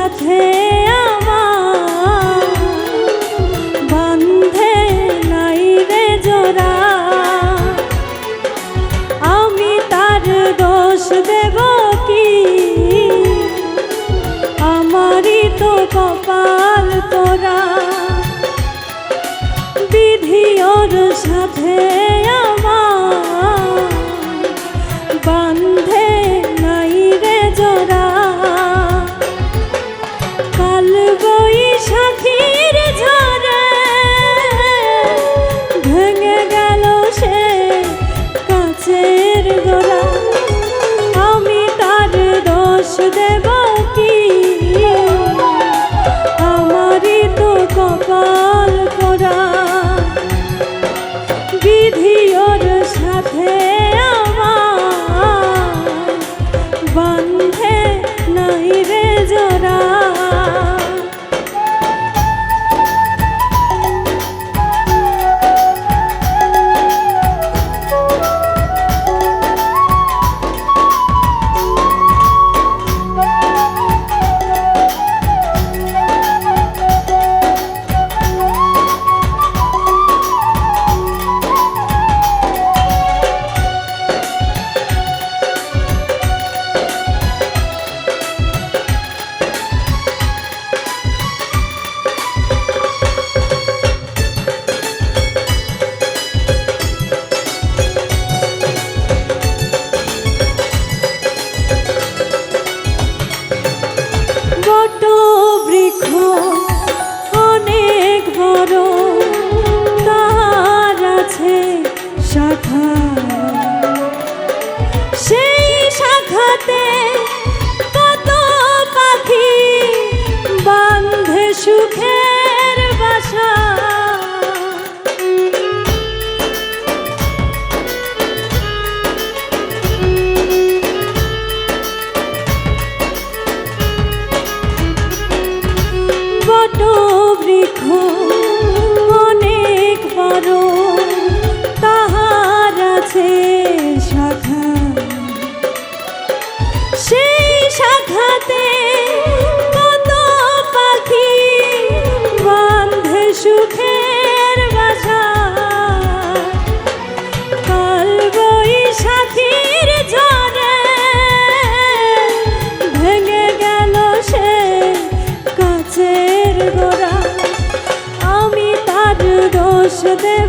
সাথে আমার। বান্ধে নাই রে জোড়া। আমি তার দোষ দেব কি? আমারই তো কপাল তোরা। বিধিওর সাথে দোষ love. দোষ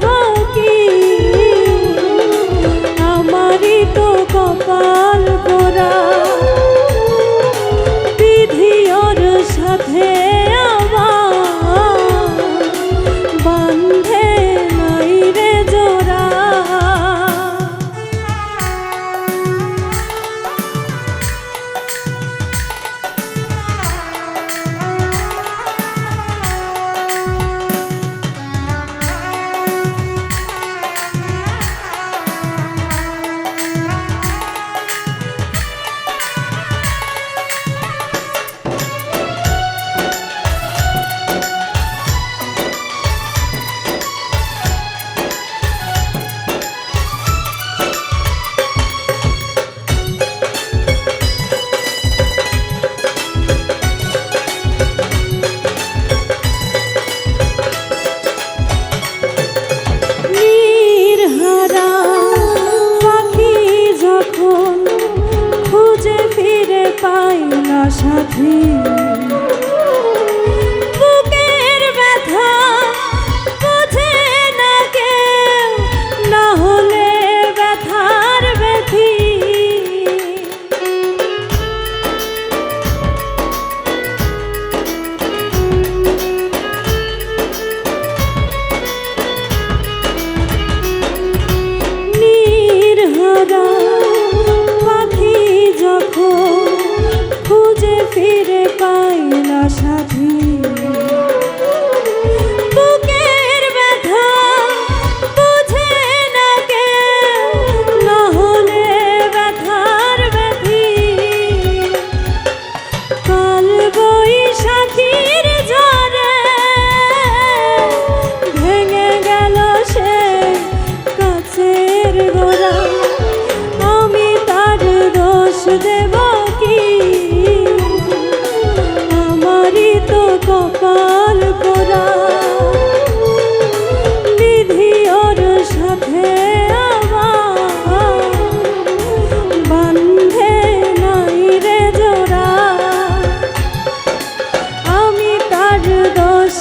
সাথী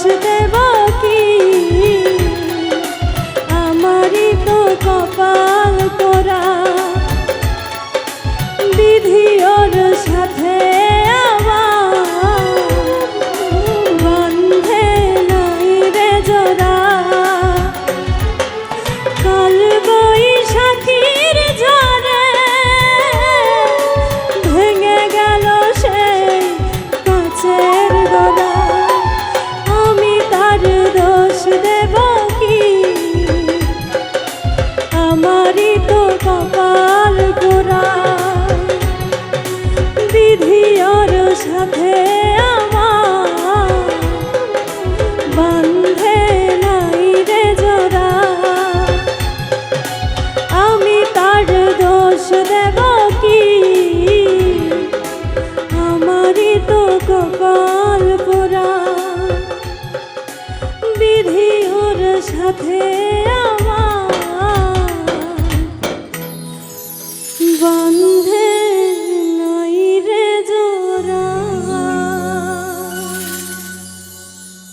দেব দোষ দেব কি? আমারই তো কপাল পোড়া। বিধি ওর সাথে